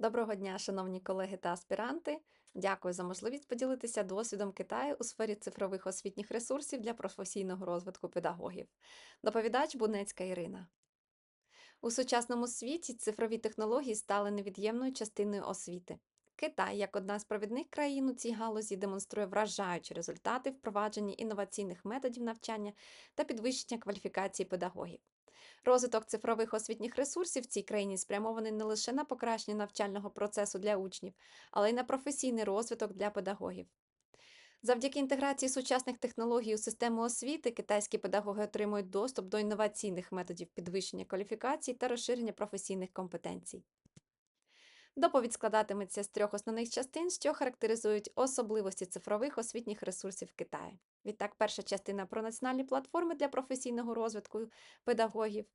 Доброго дня, шановні колеги та аспіранти. Дякую за можливість поділитися досвідом Китаю у сфері цифрових освітніх ресурсів для професійного розвитку педагогів. Доповідач Бунецька Ірина. У сучасному світі цифрові технології стали невід'ємною частиною освіти. Китай, як одна з провідних країн у цій галузі, демонструє вражаючі результати впровадження інноваційних методів навчання та підвищення кваліфікації педагогів. Розвиток цифрових освітніх ресурсів в цій країні спрямований не лише на покращення навчального процесу для учнів, але й на професійний розвиток для педагогів. Завдяки інтеграції сучасних технологій у систему освіти китайські педагоги отримують доступ до інноваційних методів підвищення кваліфікацій та розширення професійних компетенцій. Доповідь складатиметься з трьох основних частин, що характеризують особливості цифрових освітніх ресурсів Китаю. Відтак, перша частина про національні платформи для професійного розвитку педагогів.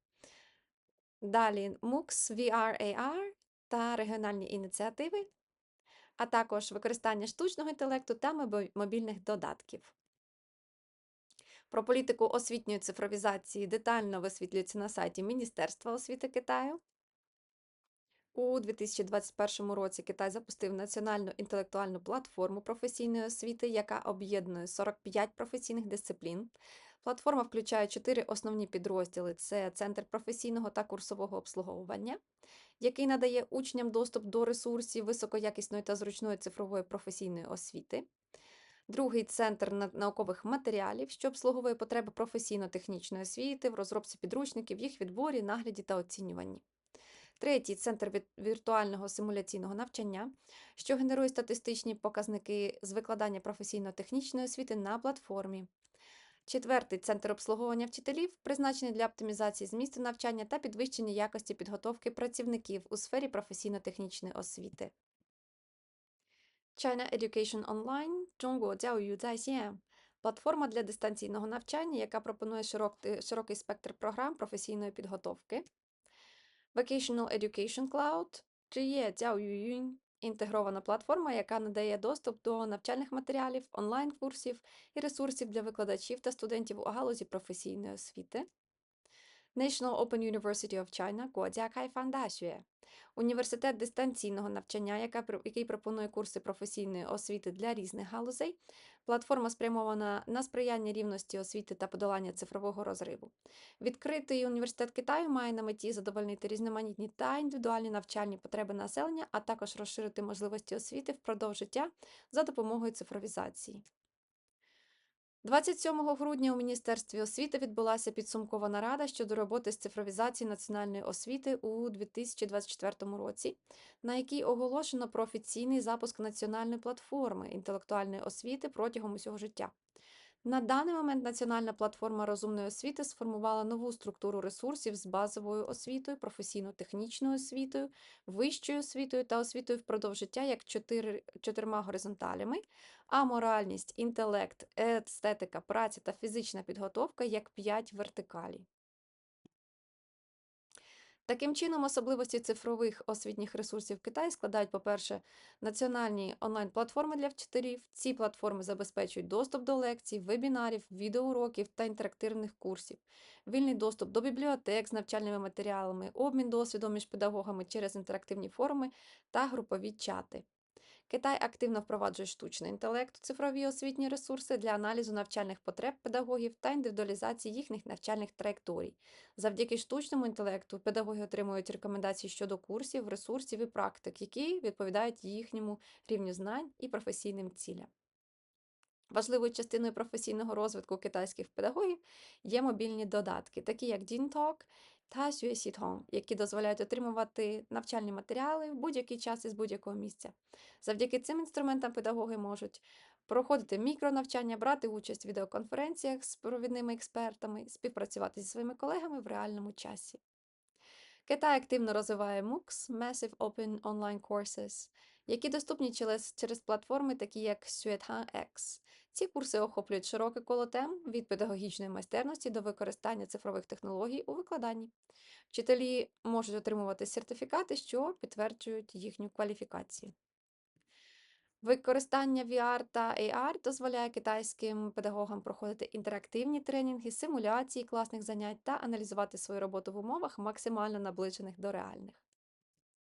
Далі MOOCs, VR, AR та регіональні ініціативи, а також використання штучного інтелекту та мобільних додатків. Про політику освітньої цифровізації детально висвітлюється на сайті Міністерства освіти Китаю. У 2021 році Китай запустив національну інтелектуальну платформу професійної освіти, яка об'єднує 45 професійних дисциплін. Платформа включає чотири основні підрозділи: це Центр професійного та курсового обслуговування, який надає учням доступ до ресурсів високоякісної та зручної цифрової професійної освіти. Другий центр наукових матеріалів, що обслуговує потреби професійно-технічної освіти в розробці підручників, їх відборі, нагляді та оцінюванні. Третій центр віртуального симуляційного навчання, що генерує статистичні показники з викладання професійно-технічної освіти на платформі. Четвертий центр обслуговування вчителів, призначений для оптимізації змісту навчання та підвищення якості підготовки працівників у сфері професійно-технічної освіти. China Education Online Zaixian – платформа для дистанційного навчання, яка пропонує широкий спектр програм професійної підготовки. Vacational Education Cloud, чи є Цяо Ююнь, інтегрована платформа, яка надає доступ до навчальних матеріалів, онлайн-курсів і ресурсів для викладачів та студентів у галузі професійної освіти. National Open University of China, Кодія Кайфан Дашує, університет дистанційного навчання, який пропонує курси професійної освіти для різних галузей. Платформа спрямована на сприяння рівності освіти та подолання цифрового розриву. Відкритий університет Китаю має на меті задовольнити різноманітні та індивідуальні навчальні потреби населення, а також розширити можливості освіти впродовж життя за допомогою цифровізації. 27 грудня у Міністерстві освіти відбулася підсумкова нарада щодо роботи з цифровізації національної освіти у 2024 році, на якій оголошено про офіційний запуск національної платформи інтелектуальної освіти протягом усього життя. На даний момент Національна платформа розумної освіти сформувала нову структуру ресурсів з базовою освітою, професійно-технічною освітою, вищою освітою та освітою впродовж життя як чотири, чотирма горизонталями, а моральність, інтелект, естетика, праця та фізична підготовка як п'ять вертикалей. Таким чином, особливості цифрових освітніх ресурсів Китаю складають, по-перше, національні онлайн-платформи для вчителів. Ці платформи забезпечують доступ до лекцій, вебінарів, відеоуроків та інтерактивних курсів, вільний доступ до бібліотек з навчальними матеріалами, обмін досвідом між педагогами через інтерактивні форуми та групові чати. Китай активно впроваджує штучний інтелект цифрові освітні ресурси для аналізу навчальних потреб педагогів та індивідуалізації їхніх навчальних траєкторій. Завдяки штучному інтелекту педагоги отримують рекомендації щодо курсів, ресурсів і практик, які відповідають їхньому рівню знань і професійним цілям. Важливою частиною професійного розвитку китайських педагогів є мобільні додатки, такі як DinTalk та Xuexiton, які дозволяють отримувати навчальні матеріали в будь-який час із будь-якого місця. Завдяки цим інструментам педагоги можуть проходити мікронавчання, брати участь в відеоконференціях з провідними експертами, співпрацювати зі своїми колегами в реальному часі. Китай активно розвиває MOOCs – Massive Open Online Courses, які доступні через, через платформи, такі як Xuetan X. Ці курси охоплюють широке коло тем від педагогічної майстерності до використання цифрових технологій у викладанні. Вчителі можуть отримувати сертифікати, що підтверджують їхню кваліфікацію. Використання VR та AR дозволяє китайським педагогам проходити інтерактивні тренінги, симуляції класних занять та аналізувати свою роботу в умовах максимально наближених до реальних.